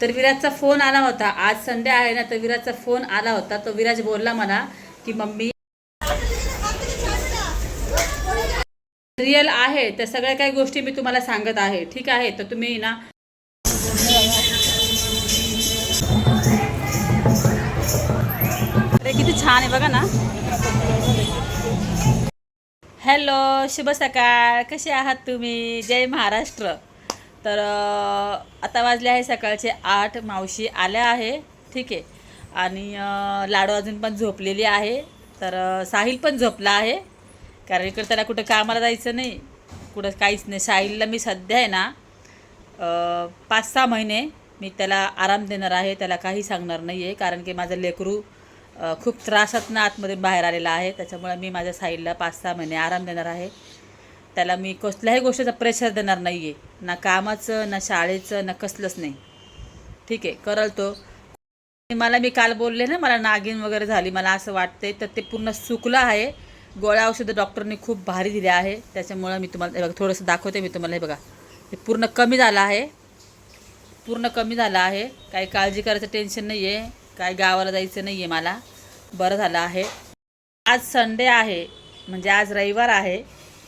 तर विराजचा फोन आला होता. आज संडे आहे ना तर विराजचा फोन आला होता. तो विराज बोलला मला की मम्मी रिअल आहे. त्या सगळ्या काही गोष्टी मी तुम्हाला सांगत आहे. ठीक आहे? तर तुम्ही ना अरे किती छान आहे बघा ना. हॅलो शुभ सकाळ. कसे आहात तुम्ही? जय महाराष्ट्र. तर आता वाजले आहे सकाळचे आठ. मावशी आल्या आहे. ठीक आहे. आणि लाडू अजून पण झोपलेली आहे. तर साहिल पण झोपला आहे. कारण इकडे त्याला कुठं कामाला जायचं नाही. कुठं काहीच नाही. साहिलला मी सध्या आहे ना पाच सहा महिने मी त्याला आराम देणार आहे. त्याला काही सांगणार नाही आहे कारण की माझं लेकरू खूप त्रासातनं आतमध्ये बाहेर आलेला आहे. त्याच्यामुळे मी माझ्या साहिलला पाच सहा महिने आराम देणार आहे. त्याला मी कसल्याही गोष्टीचा प्रेशर देणार नाही आहे ना कामाचं ना शाळेचं ना कसलंच नाही. ठीक आहे करल तो. मला मी काल बोलले ना मला नागिन वगैरे झाली. मला असं वाटतंय तर ते पूर्ण सुकलं आहे. गोळ्या औषधं डॉक्टरने खूप भारी दिले आहे. त्याच्यामुळं मी तुम्हाला बघा थोडंसं दाखवते मी तुम्हाला हे बघा. हे पूर्ण कमी झालं आहे. पूर्ण कमी झालं आहे. काही काळजी करायचं टेन्शन नाही आहे काय गावाला जायचं नाही आहे मला. बरं झालं आहे. आज संडे आहे. म्हणजे आज रविवार आहे.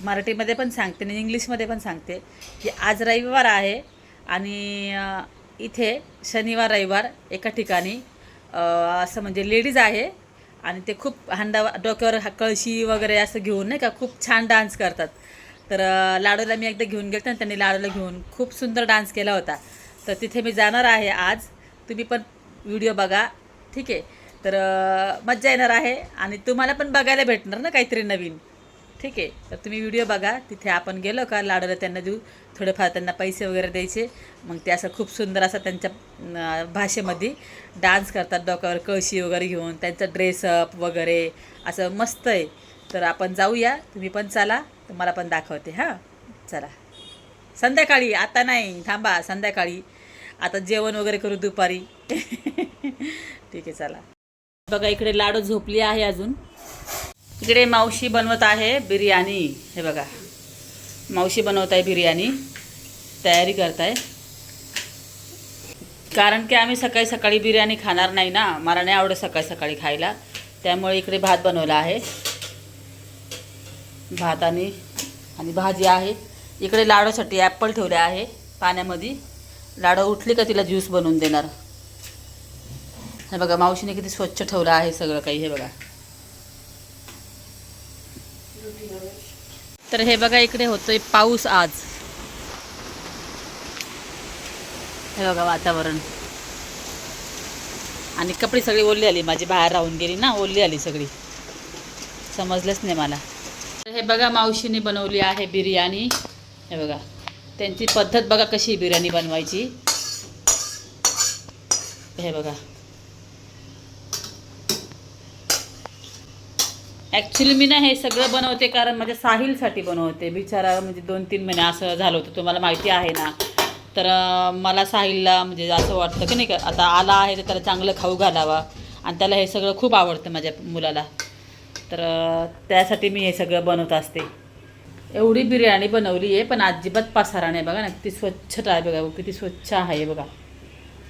मराठीमध्ये पण सांगते आणि इंग्लिशमध्ये पण सांगते की आज रविवार आहे आणि इथे शनिवार रविवार एका ठिकाणी असं म्हणजे लेडीज आहे आणि ते खूप हांडा डोक्यावर कळशी वगैरे असं घेऊन नाही का खूप छान डान्स करतात. तर लाडूला मी एकदा घेऊन गेले आणि त्यांनी लाडूला घेऊन खूप सुंदर डान्स केला होता. तर तिथे मी जाणार आहे आज. तुम्ही पण व्हिडिओ बघा. ठीक आहे. तर मज्जा येणार आहे आणि तुम्हाला पण बघायला भेटणार ना काहीतरी नवीन. ठीक आहे. तर तुम्ही व्हिडिओ बघा. तिथे आपण गेलो का लाडूला त्यांना देऊ. थोडेफार त्यांना पैसे वगैरे द्यायचे. मग ते असं खूप सुंदर असं त्यांच्या भाषेमध्ये डान्स करतात. डोक्यावर कळशी वगैरे घेऊन त्यांचं ड्रेसअप वगैरे असं मस्त आहे. तर आपण जाऊया. तुम्ही पण चला. तर मला पण दाखवते. हां चला. संध्याकाळी. आता नाही. थांबा. संध्याकाळी. आता जेवण वगैरे करू दुपारी. ठीक आहे चला. बघा इकडे लाडू झोपली आहे अजून. इकडे मावशी बनवत आहे बिर्याणी. हे बघा. मावशी बनवत आहे बिर्याणी. तयारी करत आहे कारण की आम्ही सकाळी सकाळी बिर्याणी खाणार नाही ना. मला नाही आवडत सकाळी सकाळी खायला. त्यामुळे इकडे भात बनवला आहे. भात आणि आणि भाजी आहे. इकडे लाडूसाठी ॲपल ठेवले आहे पाण्यामध्ये. लाडू उठली का तिला ज्यूस बनवून देणार. हे बघा मावशीने किती स्वच्छ ठेवलं आहे सगळं काही. हे बघा. तर हे बघा इकडे होतोय पाऊस आज. हे बघा वातावरण. आणि कपडे सगळी ओली आली माझी बाहेर राहून गेली ना ओली आली सगळी. समजलंच नाही मला. तर हे बघा मावशीने बनवली आहे बिर्याणी. हे बघा त्यांची पद्धत बघा कशी बिर्याणी बनवायची. हे बघा. ॲक्च्युली मी ना हे सगळं बनवते कारण माझ्या साहिलसाठी बनवते. बिचारा म्हणजे दोन तीन महिने असं झालं होतं. तुम्हाला माहिती आहे ना. तर मला साहिलला म्हणजे असं वाटतं की नाही का आता आला आहे तर त्याला चांगलं खाऊ घालावा. आणि त्याला हे सगळं खूप आवडतं माझ्या मुलाला. तर त्यासाठी मी हे सगळं बनवत असते. एवढी बिर्याणी बनवली आहे पण अजिबात पसारा नाही. बघा ना किती स्वच्छता आहे बघा किती स्वच्छ आहे बघा.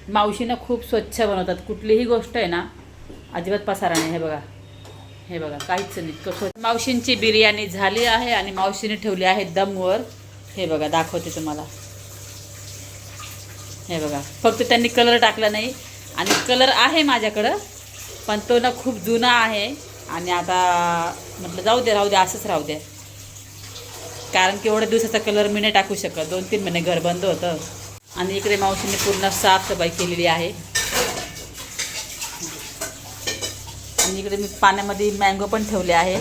मावशीनं खूप स्वच्छ बनवतात. कुठलीही गोष्ट आहे ना अजिबात पसारा नाही हे बघा. हे बघा काहीच नाही इतकं मावशींची बिर्याणी झाली आहे आणि मावशीने ठेवली आहे दमवर. हे बघा दाखवते तुम्हाला. हे बघा फक्त त्यांनी कलर टाकला नाही. आणि कलर आहे माझ्याकडं पण तो ना खूप जुना आहे. आणि आता म्हटलं जाऊ दे राहू दे असंच राहू दे. कारण की एवढ्या दिवसाचा कलर मी नाही टाकू शकत. दोन तीन महिने घर बंद होतं. आणि इकडे मावशीने पूर्ण साफसफाई केलेली आहे. आणि इकडे मी पाण्यामध्ये मँगो पण ठेवले आहे.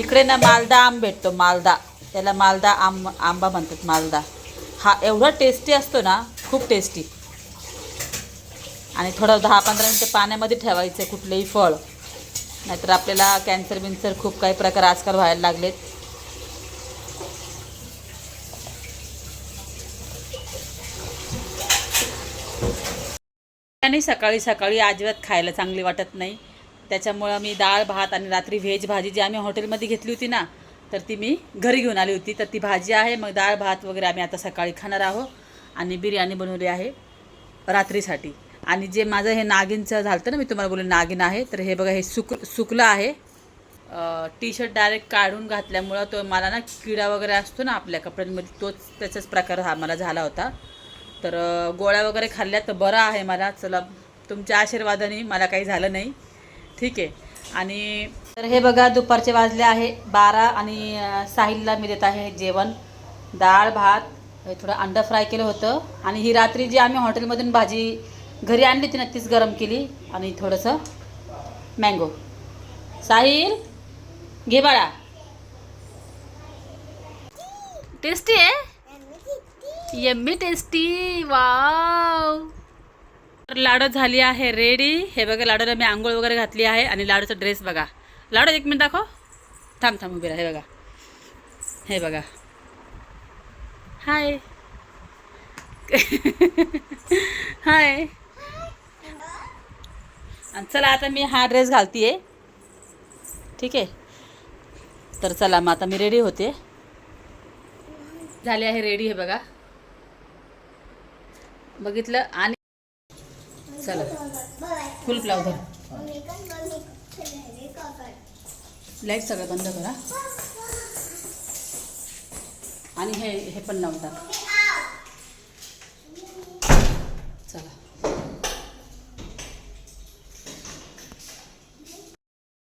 इकडे ना मालदा आंब भेटतो मालदा. त्याला मालदा आंब आंबा म्हणतात मालदा. हा एवढा टेस्टी असतो ना खूप टेस्टी आणि थोडं दहा पंधरा मिनटं पाण्यामध्ये ठेवायचं कुठलंही फळ. नाहीतर आपल्याला कॅन्सर बिन्सर खूप काही प्रकार आजकाल व्हायला लागलेत. आणि सकाळी सकाळी अजिबात खायला चांगली वाटत नाही. त्याच्यामुळं मी डाळ भात आणि रात्री व्हेज भाजी जी आम्ही हॉटेलमध्ये घेतली होती ना तर ती मी घरी घेऊन आली होती. तर ती भाजी आहे मग डाळ भात वगैरे आम्ही आता सकाळी खाणार आहोत आणि बिर्याणी बनवली आहे रात्रीसाठी. आणि जे माझं हे नागिनचं झालं ना मी तुम्हाला बोलले नागिन आहे तर हे बघा हे सुक सुकलं आहे. टी शर्ट डायरेक्ट काढून घातल्यामुळं तो मला ना किडा वगैरे असतो ना आपल्या कपड्यांमध्ये तोच त्याचाच प्रकार हा मला झाला होता. तर गोळ्या वगैरे खाल्ल्या तर बरं आहे मला चला तुमच्या आशीर्वादाने मला काही झालं नाही. ठीक आहे. आणि तर हे बघा दुपारचे वाजले आहे बारा आणि साहिलला मी देत आहे जेवण. डाळ भात हे थोडं अंडं फ्राय केलं होतं. आणि ही रात्री जी आम्ही हॉटेलमधून भाजी घरी आणली ती नक्कीच गरम केली. आणि थोडंसं मँगो साहिल घे बाळा. टेस्टी आहे? यम्मी टेस्टी वाव तर लाडू झाली आहे रेडी हे बघा लाडूला मी आंघोळ वगैरे घातली आहे आणि लाडूचा ड्रेस बघा. लाडू एक मिनिट दाखव. थांब थांब उभी हे बघा. हे बघा. हाय हाय आणि चला आता मी हा ड्रेस घालतीये. ठीक आहे? तर चला मग आता मी रेडी होते. झाले आहे रेडी हे बघा. बघितलं आणि चला. फुल ब्लाउज लाइट सगळं बंद करा. आणि हे हे पण लावून चला.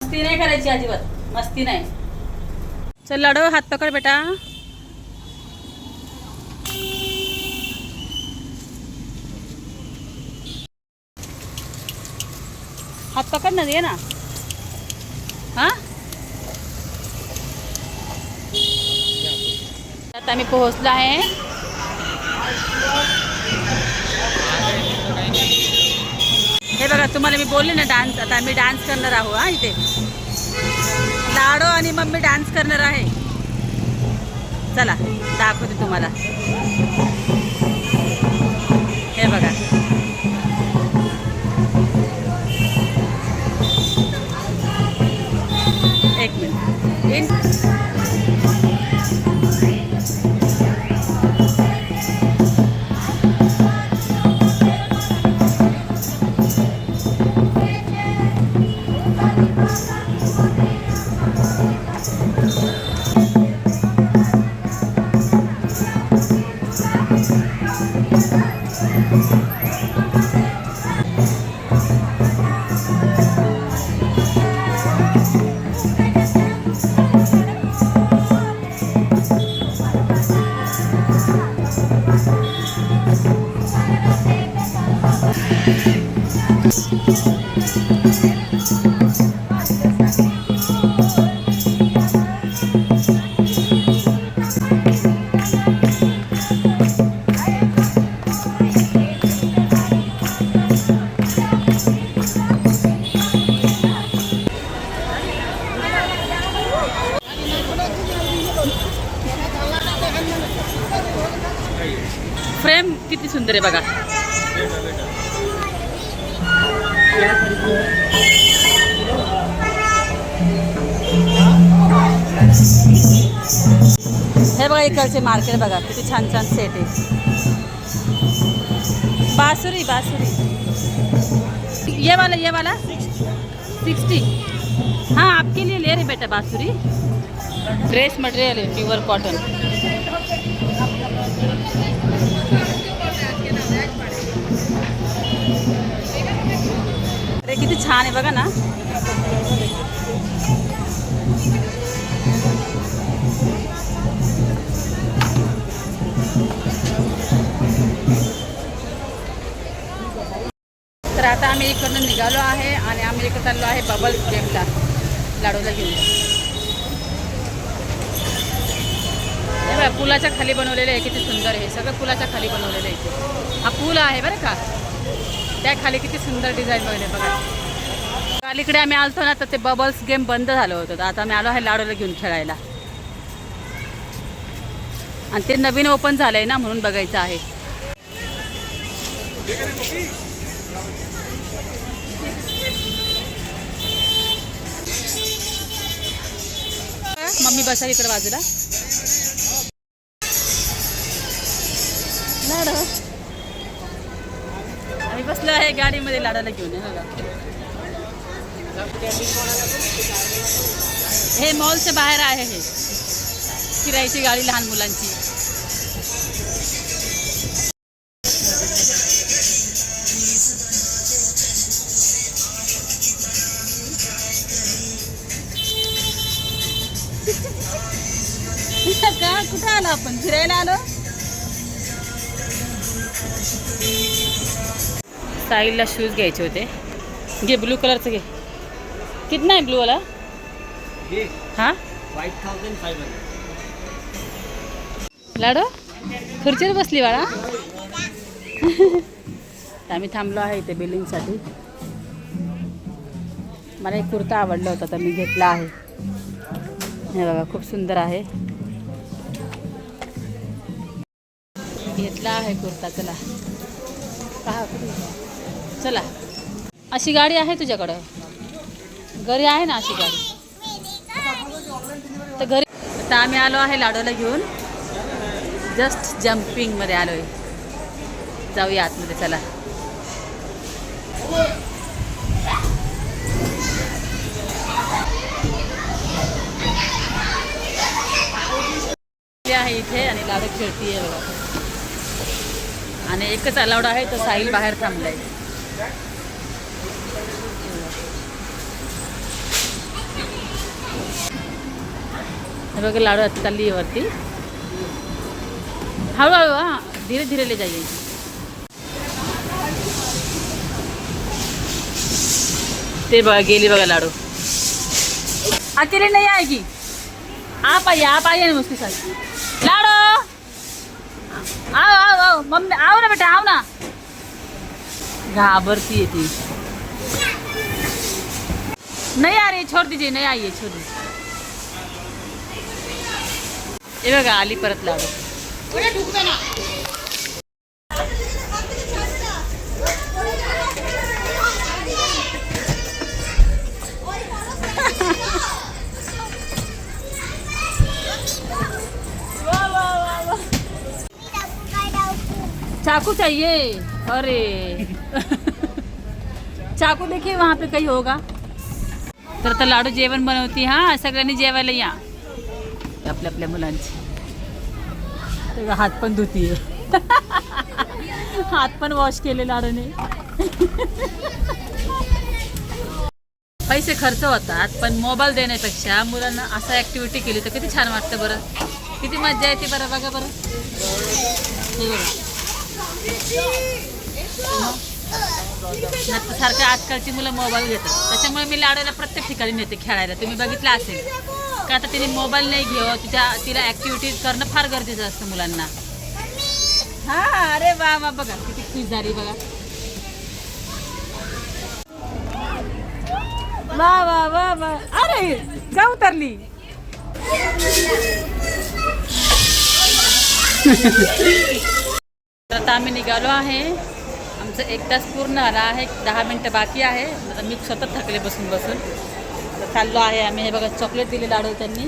मस्ती नाही करायची अजिबात. मस्ती नाही. चल लाडो हात पकड बेटा. हात पकड ना ये ना. हा? आता मी पोहोचलो आहे. हे बघा तुम्हाला मी बोलले ना डान्स आता आम्ही डान्स करणार आहोत हा इथे. लाडो आणि मम्मी डान्स करणार आहे. चला दाखवते तुम्हाला. हे बघा. मिनिट इन फ्रेम किती सुंदर आहे बघा. हे बघा मार्केट बघा, किती छान छान सेट आहे. बासुरी बासुरी. ये वाला ये वाला? सिक्सटी हाँ आपके लिए ले रहे बेटा बासुरी. ड्रेस मटेरियल है प्योर कॉटन छान आहे बघा ना. तर आता आम्ही इकडनं निघालो आहे आणि आम्ही इकडे चाललो आहे बबल गेमला लाडूला घेऊन. हे पुलाच्या खाली बनवलेलं आहे किती सुंदर आहे. हे सगळं पुलाच्या खाली बनवलेलं आहे. हा पूल आहे बरं का. त्या खाली किती सुंदर डिझाईन वगैरे बघा. काल इकडे आम्ही आलतो ना तर ते बबल्स गेम बंद झालं होतं. तर आता आम्ही आलो आहे लाडूला घेऊन खेळायला. आणि ते नवीन ओपन झालंय ना म्हणून बघायचं आहे. मम्मी बसा इकडे बाजूला. लाडू. बसलो आहे गाडीमध्ये लाडाला घेऊन हे मॉलच्या बाहेर आहे हे. फिरायची गाडी लहान मुलांची. का? कुठं आलो आपण? फिरायला आलो? साईलला शूज घ्यायचे होते. घे ब्लू कलरचं घे. कितना आहे ब्लू वाला? हां? लाडो? खुर्चीवर बसली बाळा. आम्ही थांबलो आहे इथे बिल्डिंगसाठी मला एक कुर्ता आवडला होता तर मी घेतला आहे. हे बघा खूप सुंदर आहे. घेतला आहे कुर्ता चला. पहा? चला. अशी गाडी आहे तुझ्याकडं? घरी आहे ना अशी गाडी. तर घरी तर आम्ही आलो आहे लाडोला घेऊन. जस्ट जम्पिंगमध्ये आलो आहे जाऊया आतमध्ये चला. आहे इथे आणि लाडू खेळतीये बघा. आणि एकच अलाउड आहे तर साहिल बाहेर थांबलाय. हे बघा लाडू आता चालली आहे वरती. हळूहळू हा धीरे धीरे ले जाईल. ते बघा गेली बघा लाडू. अकेले आहे आएगी आप आइए आप आइए ना उसके साथ लाडो! आओ आओ आओ मम्मी आओ ना बेटा आओ ना. घाबरती है ती. नहीं आ रही छोड़ दीजिए नहीं आइए छोड़ दीजिए हे आली परत लाडू चाकू चाहिए। अरे। चाकू देखिए, वहाँ पे कहीं होगा। आता लाडू जेवण बनवती हा सगळ्यांनी जेवायला या आपल्या आपल्या मुलांची. तेव्हा हात पण धुतीये. हात पण वॉश केले लाडूने. पैसे खर्च होतात पण मोबाईल देण्यापेक्षा मुलांना असं ॲक्टिव्हिटी केली तर किती छान वाटतं बरं. किती मजा येते बरं बघा बरं. सारखं आजकालची मुलं मोबाईल घेतात. त्याच्यामुळे मी लाडूला प्रत्येक ठिकाणी नेते खेळायला. तुम्ही बघितलं असेल. का आता तिने मोबाईल नाही घेऊ तिच्या तिला ॲक्टिव्हिटीज करणं फार गरजेचं असतं मुलांना. हा अरे वा वा बघा किती खुश झाली बघा. वा वा वा वा. अरे का उतरली? आता आम्ही निघालो आहे. आमचं एक तास पूर्ण आला आहे दहा मिनटं बाकी आहे. आता मी स्वतः थकले बसून बसून. चाललो आहे आम्ही. हे बघा चॉकलेट दिले लाडू त्यांनी.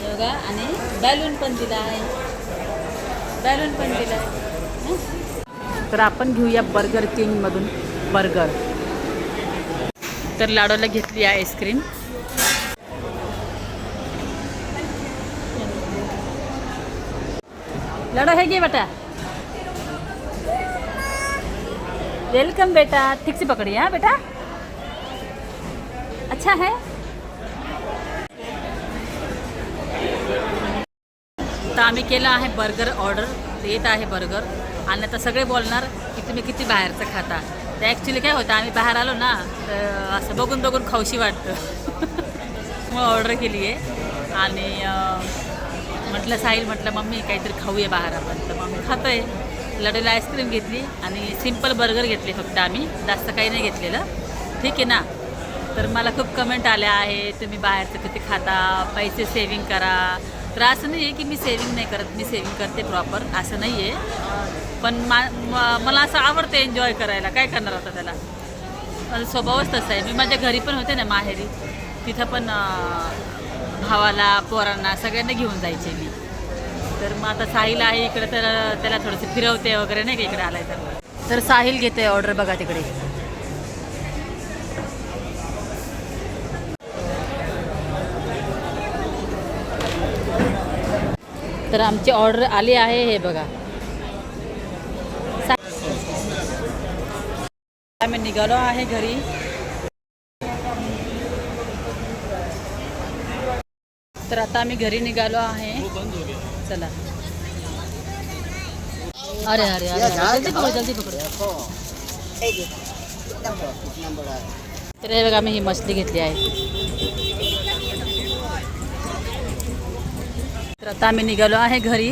हे बघा आणि बॅलून पण दिला आहे. बॅलून पण दिला आहे. तर आपण घेऊया बर्गर किंगमधून बर्गर तर लाडूला घेतली आहे आईस्क्रीम लाडू हे घे बेटा. वेलकम बेटा. ठीक से पकड़िए हाँ बेटा. अच्छा है? तर आम्ही केलं आहे बर्गर ऑर्डर येत आहे बर्गर आणि आता सगळे बोलणार की तुम्ही किती बाहेरचं खाता. तर ॲक्च्युली काय होतं आम्ही बाहेर आलो ना तर असं बघून बघून खाऊशी वाटतं. मग ऑर्डर केली आहे. आणि म्हटलं साहिल म्हटलं मम्मी काहीतरी खाऊया बाहेर आपण. तर मम्मी मी आहे लढेला आईस्क्रीम घेतली आणि सिंपल बर्गर घेतले फक्त आम्ही. जास्त काही नाही घेतलेलं. ठीक आहे ना? तर मला खूप कमेंट आल्या आहे तुम्ही बाहेरचं किती खाता पैसे सेविंग करा. तर असं नाही आहे की मी सेविंग नाही करत मी सेविंग करते प्रॉपर असं नाही आहे पण मा मला असं आवडतं एन्जॉय करायला. काय करणार होता त्याला? माझा स्वभावच तसा आहे. मी माझ्या घरी पण होते ना माहेरी. तिथं पण भावाला पोरांना सगळ्यांना घेऊन जायचे मी. तर मग आता साहिल आहे इकडे तर त्याला थोडंसं फिरवते वगैरे नाही का इकडे आलाय तर. तर साहिल घेते ऑर्डर बघा तिकडे. तर आमची ऑर्डर आली हे बघा. सा- आम्ही निघालो आहे घरी. तर आता आम्ही घरी निघालो आहे. चला. अरे अरे अरे पकड, जल्दी पकड. हे बघा मी ही मछली घेतली आहे. तर आता आम्ही निघालो आहे घरी.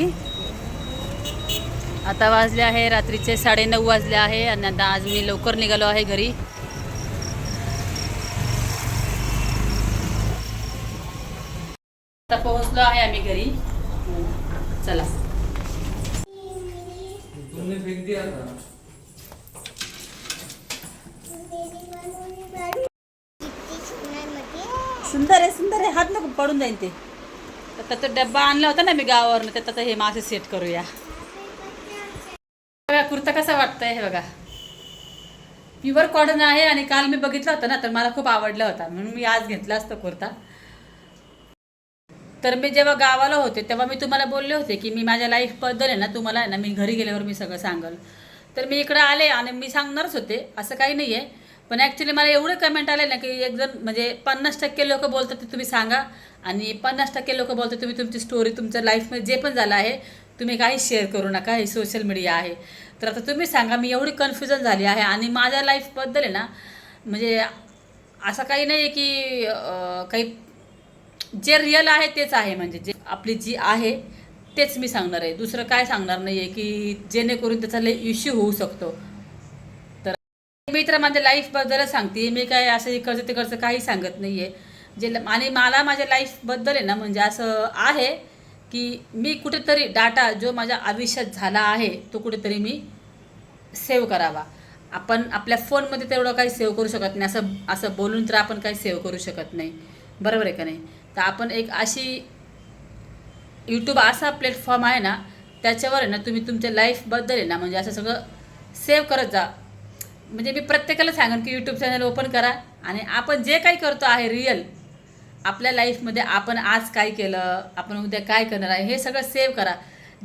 आता वाजले आहे रात्रीचे साडेनऊ वाजले आहे आणि आता आज मी लवकर निघालो आहे घरी. आता पोहोचलो आहे आम्ही घरी. चला. तुमने फेंक दिया था सुंदर आहे सुंदर आहे. हात नको पडून जाईन ते. तर तो डब्बा आणला होता ना मी गावावरनं त्यात आता हे मासे सेट करूया. बघा कुर्ता कसा वाटतंय हे बघा. प्युअर कॉटन आहे आणि काल मी बघितला होता ना तर मला खूप आवडला होता. म्हणून मी आज घेतला असतो कुर्ता. तर मी जेव्हा गावाला होते तेव्हा मी तुम्हाला बोलले होते की मी माझ्या लाईफबद्दल आहे ना तुम्हाला आहे ना मी घरी गेल्यावर मी सगळं सांगल. तर मी इकडं आले आणि मी सांगणारच होते असं काही नाही आहे पण ॲक्च्युली मला एवढे कमेंट आले ना की एक जण म्हणजे पन्नास टक्के लोक बोलतात ते तुम्ही सांगा. आणि पन्नास टक्के लोक बोलतात तुम्ही तुमची स्टोरी तुमच्या लाईफमध्ये जे पण झालं आहे तुम्ही काही शेअर करू नका हे सोशल मीडिया आहे. तर आता तुम्ही सांगा मी एवढी कन्फ्युजन झाली आहे आणि माझ्या लाईफबद्दल आहे ना म्हणजे असं काही नाही आहे की काही जे रिअल आहे तेच आहे म्हणजे जे आपली जी आहे तेच मी सांगणार आहे. दुसरं काय सांगणार नाही आहे की जेणेकरून त्याचा लय इश्यू होऊ शकतो. तर मी तर माझ्या लाईफबद्दलच सांगते. मी काय असं इकडचं तिकडचं काही सांगत नाही आहे जे आणि मला माझ्या लाईफबद्दल आहे ना म्हणजे असं आहे की मी कुठेतरी डाटा जो माझ्या आयुष्यात झाला आहे तो कुठेतरी मी सेव्ह करावा. आपण आपल्या फोनमध्ये तेवढं काही सेव्ह करू शकत नाही असं असं बोलून तर आपण काही सेव्ह करू शकत नाही. बरोबर आहे का नाही? तर आपण एक अशी यूट्यूब असा प्लॅटफॉर्म आहे ना त्याच्यावर आहे ना तुम्ही तुमच्या लाईफबद्दल आहे ना म्हणजे असं सगळं सेव्ह करत जा. म्हणजे मी प्रत्येकाला सांगेन की यूट्यूब चॅनल ओपन करा आणि आपण जे काही करतो आहे रिअल आपल्या लाईफमध्ये आपण आज काय केलं आपण उद्या काय करणार आहे हे सगळं सेव्ह करा.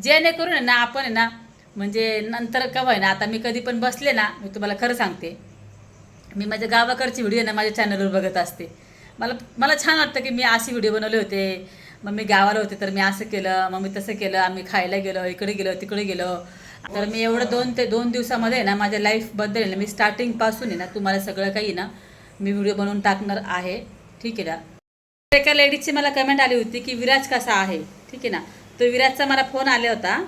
जेणेकरून आहे ना आपण आहे ना म्हणजे नंतर केव्हा ना आता मी कधी पण बसले ना मी तुम्हाला खरं सांगते. मी माझ्या गावाकडची व्हिडिओ ना माझ्या चॅनलवर बघत असते. मला मला छान वाटतं की मी असे व्हिडिओ बनवले होते. मग मी गावाला होते तर मी असं केलं मग मी तसं केलं आम्ही खायला गेलो इकडे गेलो तिकडे गेलो. तर मी एवढं दोन ते दोन दिवसामध्ये आहे ना माझ्या लाईफबद्दल आहे ना मी स्टार्टिंगपासून आहे ना तुम्हाला सगळं काही ना मी व्हिडिओ बनवून टाकणार आहे. ठीक आहे ना? एका लेडीजची मला कमेंट आली होती की विराज कसा आहे? ठीक आहे ना? तो विराजचा मला फोन आला होता.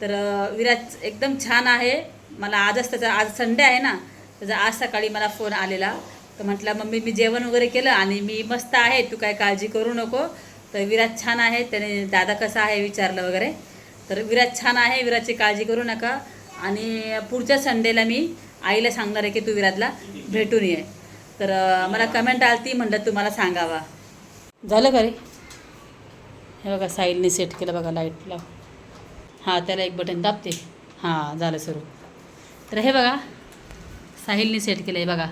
तर विराज एकदम छान आहे. मला आजच त्याचा आज संडे आहे ना? त्याचा आज सकाळी मला फोन आलेला. तर म्हटलं मम्मी मी जेवण वगैरे केलं आणि मी मस्त आहे. तू काय काळजी करू नको. तर विराज छान आहे. त्याने दादा कसा आहे? विचारलं वगैरे. तर विराज छान आहे. विराजची काळजी करू नका. आणि पुढच्या संडेला मी आईला सांगणार आहे की तू विराजला भेटून ये. तर मला कमेंट आली ती म्हणलं तुम्हाला सांगावा. झालं का रे? हे बघा साईडने सेट केलं बघा लाईटला हां त्याला एक बटन दाबते. हां झालं सुरू. तर हे बघा साहिलने सेट केलं आहे बघा.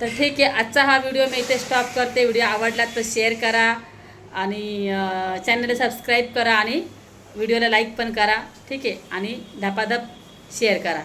तर ठीक आहे आजचा हा व्हिडिओ मी इथे स्टॉप करते. व्हिडिओ आवडला तर शेअर करा आणि चॅनलला सबस्क्राईब करा आणि व्हिडिओला लाईक पण करा. ठीक आहे आणि धपाधप शेअर करा.